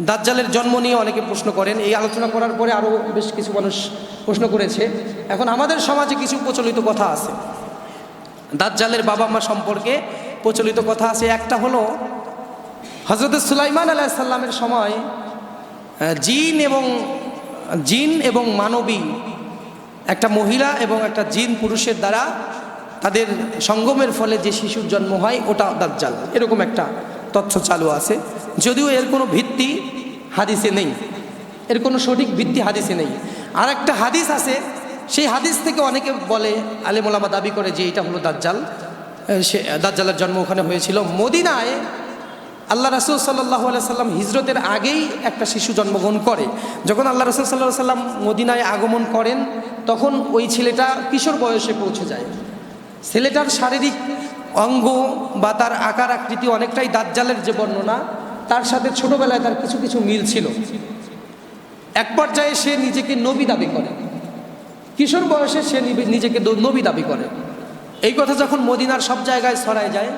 দাজ্জালের জন্ম নিয়ে অনেকে প্রশ্ন করেন। এই আলোচনা করার পরে আরও বেশ কিছু মানুষ প্রশ্ন করেছে। এখন আমাদের সমাজে কিছু প্রচলিত কথা আছে। দাজ্জালের বাবা মা সম্পর্কে প্রচলিত কথা আছে। একটা হলো হজরত সুলাইমান আলাইসাল্লামের সময় জিন এবং জিন এবং মানবী একটা মহিলা এবং একটা জিন পুরুষের দ্বারা তাদের সঙ্গমের ফলে যে শিশুর জন্ম হয়, ওটা দাজ্জাল। এরকম একটা তথ্য চালু আছে। যদিও এর কোনো ভিত্তি হাদিসে নেই। এর কোনো সঠিক ভিত্তি হাদিসে নেই। আর একটা হাদিস আছে, সেই হাদিস থেকে অনেকে বলে আলেমোলামা দাবি করে যে এটা হলো দাজ্জাল। সে, দাজ্জালের জন্ম ওখানে হয়েছিল। মদিনায় আল্লাহ রাসুল সাল্লাহ সাল্লাম হিজরতের আগেই একটা শিশু জন্মগ্রহণ করে। যখন আল্লাহ রসুল সাল্লাহ সাল্লাম মদিনায় আগমন করেন, তখন ওই ছেলেটা কিশোর বয়সে পৌঁছে যায়। ছেলেটার শারীরিক অঙ্গ বা তার আকার আকৃতি অনেকটাই দাজ্জালের যে বর্ণনা তার সাথে ছোটবেলায় তার কিছু কিছু মিল ছিল। এক পর্যায়ে সে নিজেকে নবী দাবি করে। কিশোর বয়সে সে নিজেকে নবী দাবি করে। এই কথা যখন মদিনার সব জায়গায় ছড়ায় যায়,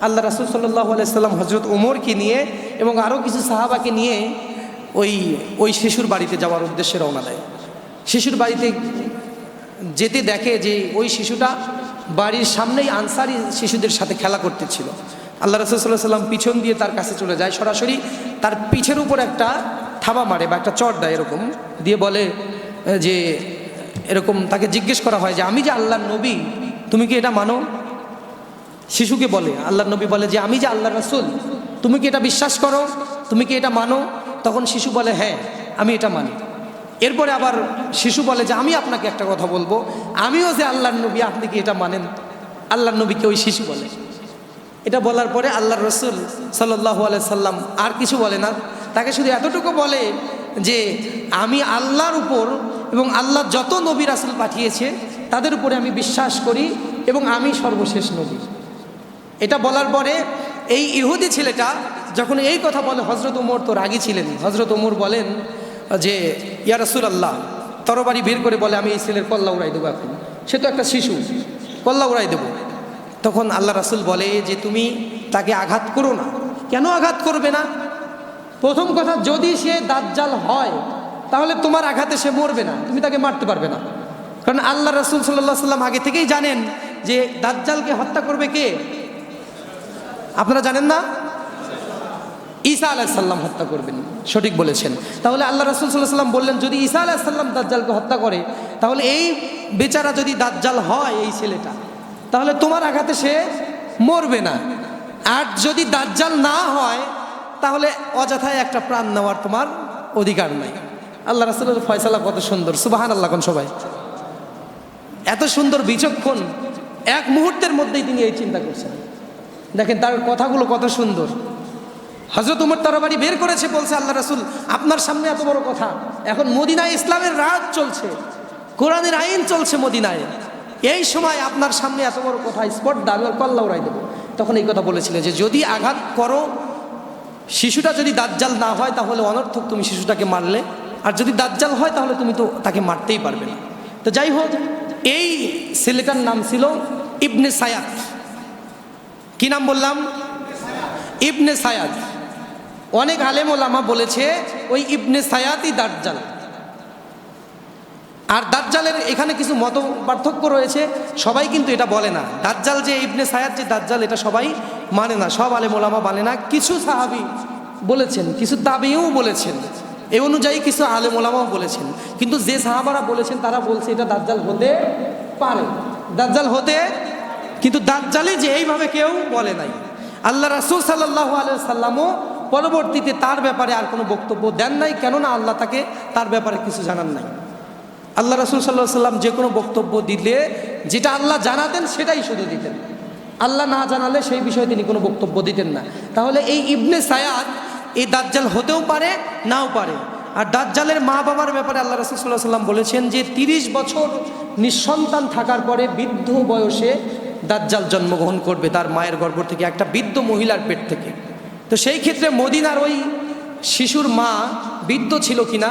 আল্লাহ রাসুল সাল্লাহ আলাইসাল্লাম হজরত ওমরকে নিয়ে এবং আরও কিছু সাহাবাকে নিয়ে ওই ওই শিশুর বাড়িতে যাওয়ার উদ্দেশ্যে রওনা দেয়। শিশুর বাড়িতে যেতে দেখে যে ওই শিশুটা বাড়ির সামনেই আনসারি শিশুদের সাথে খেলা করতেছিল। আল্লাহ রসুল সাল্লাহ সাল্লাম পিছন দিয়ে তার কাছে চলে যায়, সরাসরি তার পিঠের উপর একটা থাবা মারে বা একটা চট দেয় এরকম, দিয়ে বলে যে এরকম তাকে জিজ্ঞেস করা হয় যে, আমি যে আল্লাহর নবী, তুমি কি এটা মানো? শিশুকে বলে, আল্লাহর নবী বলে যে, আমি যে আল্লাহ রসুল, তুমি কি এটা বিশ্বাস করো? তুমি কি এটা মানো? তখন শিশু বলে হ্যাঁ আমি এটা মানি। এরপরে আবার শিশু বলে যে, আমি আপনাকে একটা কথা বলব, আমিও যে আল্লাহর নবী, আপনি কি এটা মানেন? আল্লাহর নবীকে ওই শিশু বলে। এটা বলার পরে আল্লাহর রসুল সাল্লাহ সাল্লাম আর কিছু বলে না। তাকে শুধু এতটুকু বলে যে, আমি আল্লাহর উপর এবং আল্লাহ যত নবী রাসুল পাঠিয়েছে, তাদের উপরে আমি বিশ্বাস করি এবং আমি সর্বশেষ নবী। এটা বলার পরে এই ইহুদি ছেলেটা যখন এই কথা বলে হজরত উমর তো রাগী ছিলেন। হজরত উমর বলেন যে, ইয়া রাসুল আল্লাহ তরবারি বের করে বলে, আমি এই ছেলের কল্লা উড়াই দেবো এখন। সে তো একটা শিশু, কল্লা উড়াই দেবো। তখন আল্লাহ রাসুল বলে যে তুমি তাকে আঘাত করো না। কেন আঘাত করবে না? প্রথম কথা, যদি সে দাজ্জাল হয়, তাহলে তোমার আঘাতে সে মরবে না, তুমি তাকে মারতে পারবে না। কারণ আল্লাহ রসুল সাল্লাহ সাল্লাম আগে থেকেই জানেন যে দাজ্জালকে হত্যা করবে কে? আপনারা জানেন না? ঈসা আলাহিসাল্লাম হত্যা করবেন, সঠিক বলেছেন। তাহলে আল্লাহ রসুল সাল্লাহ সাল্লাম বললেন, যদি ঈসা আলাহিসাল্লাম দাজ্জালকে হত্যা করে, তাহলে এই বেচারা যদি দাজ্জাল হয়, এই ছেলেটা তাহলে তোমার আঘাতে সে মরবে না। আর যদি দাজ্জাল না হয়, তাহলে অযথায় একটা প্রাণ নেওয়ার তোমার অধিকার নাই। আল্লাহ রাসুলের ফয়সালা কত সুন্দর সুবাহান আল্লাহ কোন সবাই। এত সুন্দর বিচক্ষণ, এক মুহূর্তের মধ্যেই তিনি এই চিন্তা করছেন। দেখেন তার কথাগুলো কত সুন্দর। হজরত উমর তরবারি বের করেছে বলছে আল্লাহ রাসুল, আপনার সামনে এত বড় কথা। এখন মদিনায় ইসলামের রাজ চলছে। কোরআনের আইন চলছে মদিনায়। এই সময় আপনার সামনে এত বড় কথা, স্পট দাবি কল্লা উড়াই দেবো। তখন এই কথা বলেছিলেন যে, যদি আঘাত করো, শিশুটা যদি দাজ্জাল না হয়, তাহলে অনর্থক তুমি শিশুটাকে মারলে। আর যদি দাজ্জাল হয়, তাহলে তুমি তো তাকে মারতেই পারবে না। তো যাই হোক, এই ছেলেটার নাম ছিল ইবনে সায়াত। কি নাম বললাম? ইবনে সায়াদ অনেক আলেম ওলামা বলেছে, ওই ইবনে সায়াতই দাজ্জাল। আর দাজ্জালের এখানে কিছু মত পার্থক্য রয়েছে, সবাই কিন্তু এটা বলে না। দাজ্জাল যে ইবনে সায়াদ, যে দাজ্জাল এটা সবাই মানে না, সব আলে মোলামা মানে না। কিছু সাহাবি বলেছেন, কিছু তাবিও বলেছেন, এ অনুযায়ী কিছু আলে ওলামাও বলেছেন। কিন্তু যে সাহাবারা বলেছেন, তারা বলছে এটা দাজ্জাল হতে পারে। দাজ্জাল হতে, কিন্তু দাজ্জালে যে এইভাবে কেউ বলে নাই। আল্লাহ রাসুল সাল্লাহ সাল্লামও পরবর্তীতে তার ব্যাপারে আর কোনো বক্তব্য দেন নাই, কেননা আল্লাহ তাকে তার ব্যাপারে কিছু জানান নাই। আল্লাহ রাসুল সাল্লাহ সাল্লাম যে কোনো বক্তব্য দিলে, যেটা আল্লাহ জানাতেন সেটাই শুধু দিতেন। আল্লাহ না জানালে সেই বিষয়ে তিনি কোনো বক্তব্য দিতেন না। তাহলে এই ইবনে সায়াদ এই দাজ্জাল হতেও পারে, নাও পারে। আর দাজ্জালের মা বাবার ব্যাপারে আল্লাহ রাসুল সাল্লাহ সাল্লাম বলেছেন যে তিরিশ বছর নিঃসন্তান থাকার পরে বৃদ্ধ বয়সে দাজ্জাল জন্মগ্রহণ করবে তার মায়ের গর্ভ থেকে, একটা বৃদ্ধ মহিলার পেট থেকে। তো সেই ক্ষেত্রে মদিনার ওই শিশুর মা বৃদ্ধ ছিল কিনা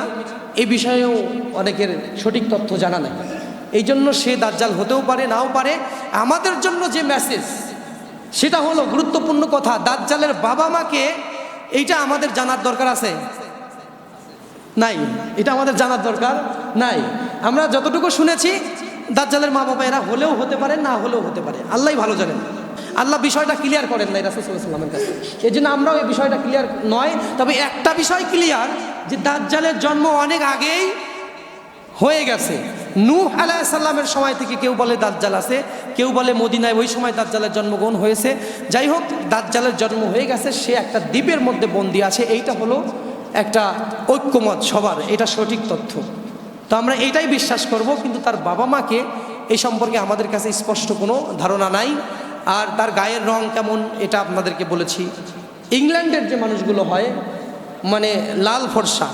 এই বিষয়েও অনেকের সঠিক তথ্য জানা নেই। এই জন্য সে দাজ্জাল হতেও পারে, নাও পারে। আমাদের জন্য যে মেসেজ সেটা হলো গুরুত্বপূর্ণ কথা, দাজ্জালের বাবা মাকে এইটা আমাদের জানার দরকার আছে? নাই। এটা আমাদের জানার দরকার নাই। আমরা যতটুকু শুনেছি, দাজ্জালের মা বাবা এরা হলেও হতে পারে, না হলেও হতে পারে। আল্লাহ ভালো জানেন। আল্লাহ বিষয়টা ক্লিয়ার করেন নাই রাসুসাল্লামের কাছে। এই জন্য আমরাও এই বিষয়টা ক্লিয়ার নয়, তবে একটা বিষয় ক্লিয়ার যে দাজ্জালের জন্ম অনেক আগেই হয়ে গেছে। নূহ আলাইসাল্লামের সময় থেকে কেউ বলে দাজ্জাল আছে, কেউ বলে মদিনায় ওই সময় দাজ্জালের জন্মগ্রহণ হয়েছে। যাই হোক, দাজ্জালের জন্ম হয়ে গেছে, সে একটা দ্বীপের মধ্যে বন্দি আছে, এইটা হলো একটা ঐক্যমত সবার, এটা সঠিক তথ্য। তো আমরা এইটাই বিশ্বাস করব, কিন্তু তার বাবা মাকে এই সম্পর্কে আমাদের কাছে স্পষ্ট কোনো ধারণা নাই। আর তার গায়ের রং কেমন, এটা আপনাদেরকে বলেছি। ইংল্যান্ডের যে মানুষগুলো হয় মানে লাল ফর্সা,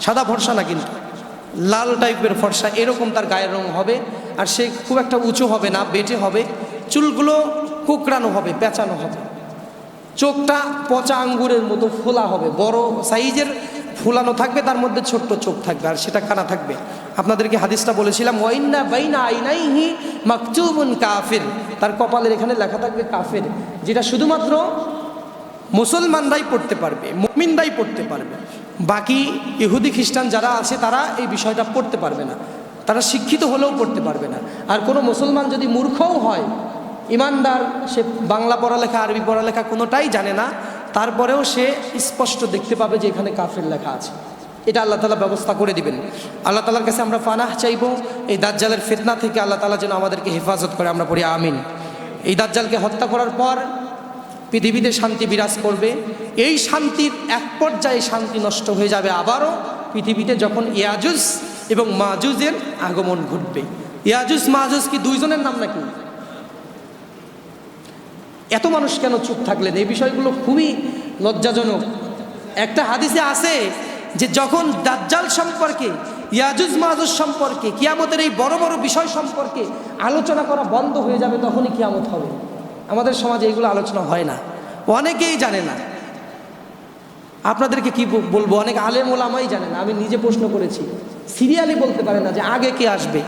সাদা ফর্সা না কিন্তু? লাল টাইপের ফর্সা, এরকম তার গায়ের রং হবে। আর সে খুব একটা উঁচু হবে না, বেটে হবে। চুলগুলো কুকড়ানো হবে, পেঁচানো হবে। চোখটা পচা আঙ্গুরের মতো ফোলা হবে। বড় সাইজের ফুলানো থাকবে, তার মধ্যে ছোট্ট চোখ থাকবে, আর সেটা কানা থাকবে। আপনাদেরকে হাদিসটা বলেছিলাম ওয়াইন্না তার কপালের এখানে লেখা থাকবে কাফের, যেটা শুধুমাত্র মুসলমানরাই পড়তে পারবে, মুমিনরাই পড়তে পারবে। বাকি ইহুদি খ্রিস্টান যারা আছে, তারা এই বিষয়টা পড়তে পারবে না। তারা শিক্ষিত হলেও পড়তে পারবে না। আর কোনো মুসলমান যদি মূর্খও হয়, ইমানদার, সে বাংলা পড়ালেখা, আরবি পড়ালেখা কোনোটাই জানে না, তারপরেও সে স্পষ্ট দেখতে পাবে যে এখানে কাফের লেখা আছে। এটা আল্লাহ তালা ব্যবস্থা করে দিবেন। আল্লাহ তালার কাছে আমরা ফানাহ চাইব, এই দাজ্জালের ফেতনা থেকে আল্লাহ তালা যেন আমাদেরকে হেফাজত করে। আমরা পড়ি আমিন। এই দাজ্জালকে হত্যা করার পর পৃথিবীতে শান্তি বিরাজ করবে, এই শান্তির এক পর্যায়ে শান্তি নষ্ট হয়ে যাবে আবারও পৃথিবীতে যখন ইয়াজুজ এবং মাজুজের আগমন ঘটবে। ইয়াজুজ মাজুজ কি দুইজনের নাম নাকি? এত মানুষ কেন চুপ থাকলেন? এই বিষয়গুলো খুবই লজ্জাজনক। একটা হাদিসে আছে যে যখন দাজ্জাল সম্পর্কে, ইয়াজুজ, মাজুজ সম্পর্কে, কিয়ামতের এই বড় বড় বিষয় সম্পর্কে আলোচনা করা বন্ধ হয়ে যাবে, তখনই কিয়ামত হবে। আমাদের সমাজে এগুলো আলোচনা হয় না। অনেকেই জানে না। আপনাদেরকে কি বলব? অনেক আলেম ওলামাই জানে না। আমি নিজে প্রশ্ন করেছি। সিরিয়ালি বলতে পারে না যে আগে কে আসবে?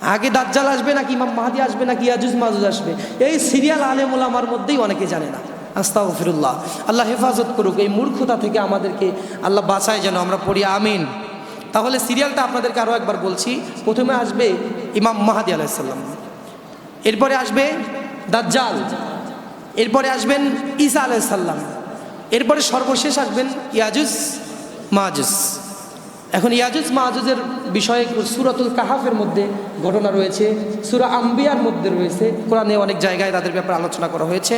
আগে দাজ্জাল আসবে নাকি ইমাম মাহাদি আসবে নাকি ইয়াজুজ মাজুজ আসবে? এই সিরিয়াল আলেম ওলামার মধ্যেই অনেকে জানে না। আস্তা আস্তাগফিরুল্লাহ। আল্লাহ হেফাজত করুক। এই মূর্খতা থেকে আমাদেরকে আল্লাহ বাঁচায় যেন আমরা পড়ি, আমিন। তাহলে সিরিয়ালটা আপনাদেরকে আরও একবার বলছি। প্রথমে আসবে ইমাম মাহাদি আলাইসাল্লাম এরপরে আসবে দাজ্জাল। এরপরে আসবেন ঈসা আলাইসাল্লাম এরপরে সর্বশেষ আসবেন ইয়াজুজ মাহাজুজ এখন ইয়াজুজ মাহাজুজের বিষয়ে সুরাতুল কাহাফের মধ্যে ঘটনা রয়েছে, সুরা আম্বিয়ার মধ্যে রয়েছে। কোরআনে অনেক জায়গায় তাদের ব্যাপারে আলোচনা করা হয়েছে।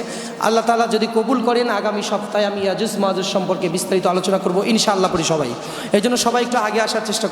আল্লাহ তালা যদি কবুল করেন, আগামী সপ্তাহে আমি ইয়াজুজ মাহাজুজ সম্পর্কে বিস্তারিত আলোচনা করব ইনশাআল্লাহ পরি সবাই। এই জন্য সবাই একটু আগে আসার চেষ্টা